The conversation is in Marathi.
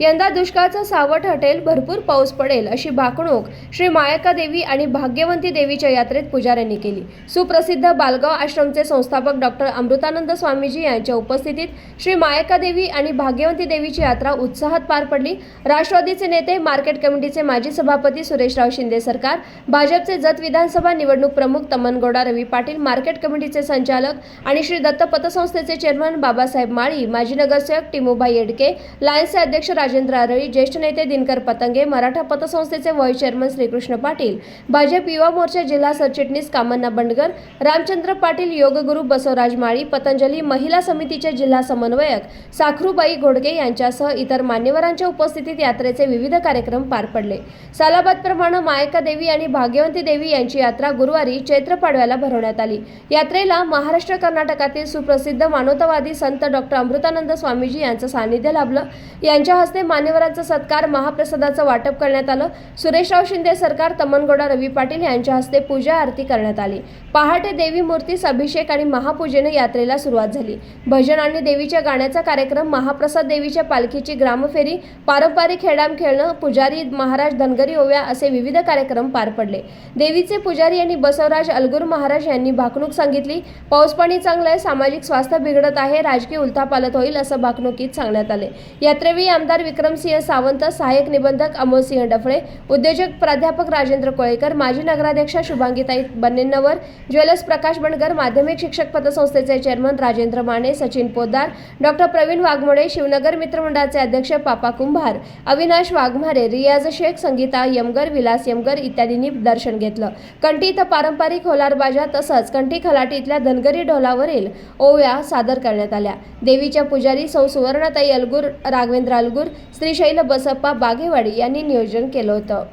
यंदा दुष्काळचं सावट हटेल भरपूर पाऊस पडेल अशी भाकणूक श्री मायका देवी आणि भाग्यवंती देवीच्या यात्रेत पुजाऱ्यांनी केली. सुप्रसिद्ध बालगाव आश्रमचे संस्थापक डॉक्टर अमृतानंद स्वामीजी यांच्या उपस्थितीत श्री मायका देवी आणि भाग्यवंती देवीची यात्रा उत्साहात पार पडली. राष्ट्रवादीचे नेते मार्केट कमिटीचे माजी सभापती सुरेशराव शिंदे सरकार भाजपचे जत विधानसभा निवडणूक प्रमुख तमनगौडा रवी पाटील मार्केट कमिटीचे संचालक आणि श्री दत्त पतसंस्थेचे चेअरमन बाबासाहेब माळी माजी नगरसेवक टिमूभाई येडके लायन्सचे अध्यक्ष राजेंद्र आरळी ज्येष्ठ नेते दिनकर पतंगे मराठा पतसंस्थेचे व्हाईस चेअरमन श्रीकृष्ण पाटील भाजप युवा मोर्चा जिल्हा सरचिटणीस कामन्ना बंडगर रामचंद्र पाटील योगगुरू बसवराज माळी पतंजली महिला समितीचे जिल्हा समन्वयक साखरूबाई घोडके यांच्यासह इतर मान्यवरांच्या उपस्थितीत यात्रेचे विविध कार्यक्रम पार पडले. सालाबादप्रमाणे मायका देवी आणि भाग्यवंती देवी यांची यात्रा गुरुवारी चैत्र पाडव्याला भरवण्यात आली. यात्रेला महाराष्ट्र कर्नाटकातील सुप्रसिद्ध मानवतावादी संत डॉक्टर अमृतानंद स्वामीजी यांचं सानिध्य लाभलं. यांच्या हस्ते मान्यवरांचा सत्कार महाप्रसादाचं वाटप करण्यात आलं. सुरेशराव शिंदे सरकार तमनगौडा रवी पाटील यांच्या हस्ते पूजा आरती करण्यात आली. पहाटे देवी मूर्तीस अभिषेक आणि महापूजेने यात्रेला सुरुवात झाली. भजन आणि देवीच्या गाण्याचा कार्यक्रम महाप्रसाद देवीच्या पालखीची ग्रामफेरी पारंपरिक खेळाम खेळणं पुजारी महाराज धनगरी ओव्या असे विविध कार्यक्रम पार पडले. देवीचे पुजारी आणि बसवराज अलगुर महाराज यांनी भाकणूक सांगितली. पाऊस पाणी चांगलं आहे सामाजिक स्वास्थ्य बिघडत आहे राजकीय उलथापालत होईल असं भाकणुकीत सांगण्यात आले. यात्रेवेळी आमदार विक्रमसिंह सावंत सहाय्यक निबंधक अमोलसिंह डफळे उद्योजक प्राध्यापक राजेंद्र कोळेकर माजी नगराध्यक्षा शुभांगीताई बन्नेन्नवर ज्वेलर्स प्रकाश बणकर माध्यमिक शिक्षक पतसंस्थेचे चेअरमन राजेंद्र माने सचिन पोद्दार डॉक्टर प्रवीण वाघमोडे शिवनगर मित्रमंडळाचे अध्यक्ष पापा कुंभार अविनाश वाघमारे रियाज शेख संगीता यमगर विलास यमगर इत्यादींनी दर्शन घेतलं. कंठी इथं पारंपरिक होलार बाजा तसंच कंठी खलाटी इथल्या धनगरी ढोलावरील ओव्या सादर करण्यात आल्या. देवीच्या पुजारी सौ सुवर्णाताई अलगूर राघवेंद्र अलगूर श्रीशैल बसप्पा बागेवाडी यांनी नियोजन केलं होतं.